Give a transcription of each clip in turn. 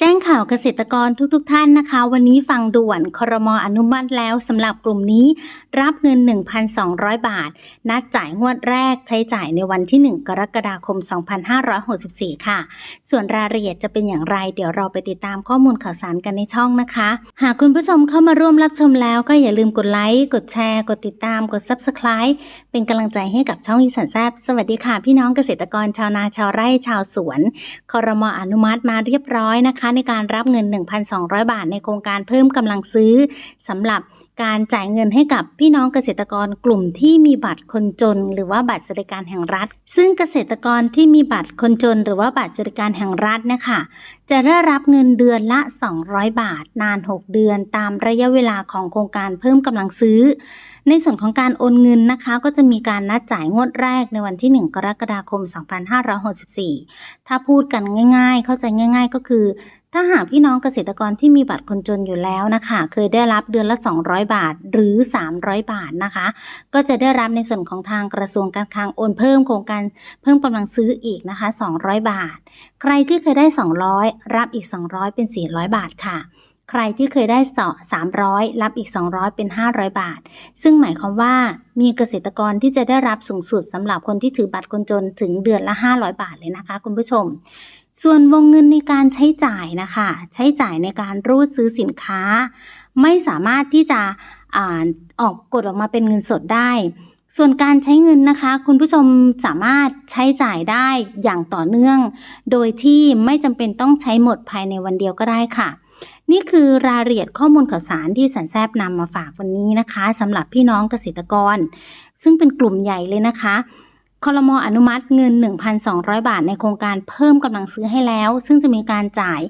แจ้งข่าวเกษตรกรทุกๆทท่านนะคะ วันนี้ฟังด่วนครมอนุมัติแล้วสำหรับกลุ่มนี้รับเงิน 1,200 บาท นัดจ่ายงวดแรกใช้จ่ายในวันที่ 1 กรกฎาคม 2564 ค่ะ ส่วนรายละเอียดจะเป็นอย่างไร เดี๋ยวเราไปติดตามข้อมูลข่าวสารกันในช่องนะคะ หากคุณผู้ชมเข้ามาร่วมรับชมแล้วก็อย่าลืมกดไลค์กดแชร์ กดติดตามกด Subscribe เป็นกำลังใจให้กับช่องอีสานแซบสวัสดีค่ะ พี่น้องเกษตรกรชาวนาชาวไร่ชาวสวนคอรมออนุมัติมาเรียบร้อยนะคะในการรับเงิน 1,200 บาทในโครงการเพิ่มกำลังซื้อสำหรับ การจ่ายเงินให้กับพี่น้องเกษตรกรกลุ่มที่มีบัตรคนจน หรือว่าบัตรสวัสดิการแห่งรัฐ ซึ่งเกษตรกรที่มีบัตรคนจน หรือว่าบัตรสวัสดิการแห่งรัฐนะคะจะได้รับเงินเดือนละ 200 บาท นาน 6 เดือน ตามระยะเวลาของโครงการเพิ่มกำลังซื้อ ในส่วนของการโอนเงินนะคะ ก็จะมีการนัดจ่ายงวดแรกในวันที่ 1 กรกฎาคม 2564 ถ้าพูดกันง่าย ๆ เข้าใจง่าย ๆ ก็คือ ถ้าหากพี่น้องเกษตรกรที่มีบัตรคนจนอยู่แล้วนะคะ เคยได้รับเดือนละ 200 บาทหรือ 300 บาทนะคะ ก็จะได้รับในส่วนของทางกระทรวงการคลังโอนเพิ่มโครงการเพิ่มกำลังซื้ออีกนะคะ 200 บาท ใครที่เคยได้ 200 รับอีก 200 เป็น 400 บาทค่ะ ใครที่เคยได้สอ300รับอีก 200 เป็น 500 บาท ซึ่งหมายความว่ามีเกษตรกรที่จะได้รับสูงสุดสำหรับคนที่ถือบัตรคนจนถึงเดือนละ 500 บาทเลยนะคะ คุณผู้ชม ส่วนวงเงินในการใช้จ่ายนะคะ ใช้จ่ายในการรูดซื้อสินค้า ไม่สามารถที่จะอาออกกดออกมาเป็นเงินสดได้ ส่วนการใช้เงินนะคะ คุณผู้ชมสามารถใช้จ่ายได้อย่างต่อเนื่อง โดยที่ไม่จำเป็นต้องใช้หมดภายในวันเดียวก็ได้ค่ะ นี่คือรายละเอียดข้อมูลข่าวสารที่สันแซบนำมาฝากวันนี้นะคะสำหรับพี่น้องเกษตรกร ซึ่งเป็นกลุ่มใหญ่เลยนะคะคอรมออนุมัติเงิน 1,200 บาทในโครงการเพิ่มกำลังซื้อให้แล้ว ซึ่งจะมีการจ่าย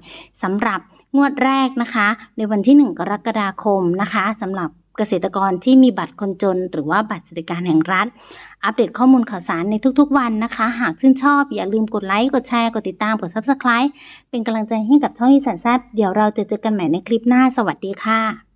สำหรับงวดแรกนะคะ ในวันที่ 1 กรกฎาคมนะคะสำหรับ เกษตรกรที่มีบัตรคนจน หรือว่าบัตรสวัสดิการแห่งรัฐ อัปเดตข้อมูลข่าวสารในทุกๆ วันนะคะ หากชื่นชอบ อย่าลืมกดไลค์กดแชร์กดติดตามกด Subscribe เป็นกำลังใจให้กับช่องอีสานแซบเดี๋ยวเราจะเจอกันใหม่ในคลิปหน้าสวัสดีค่ะ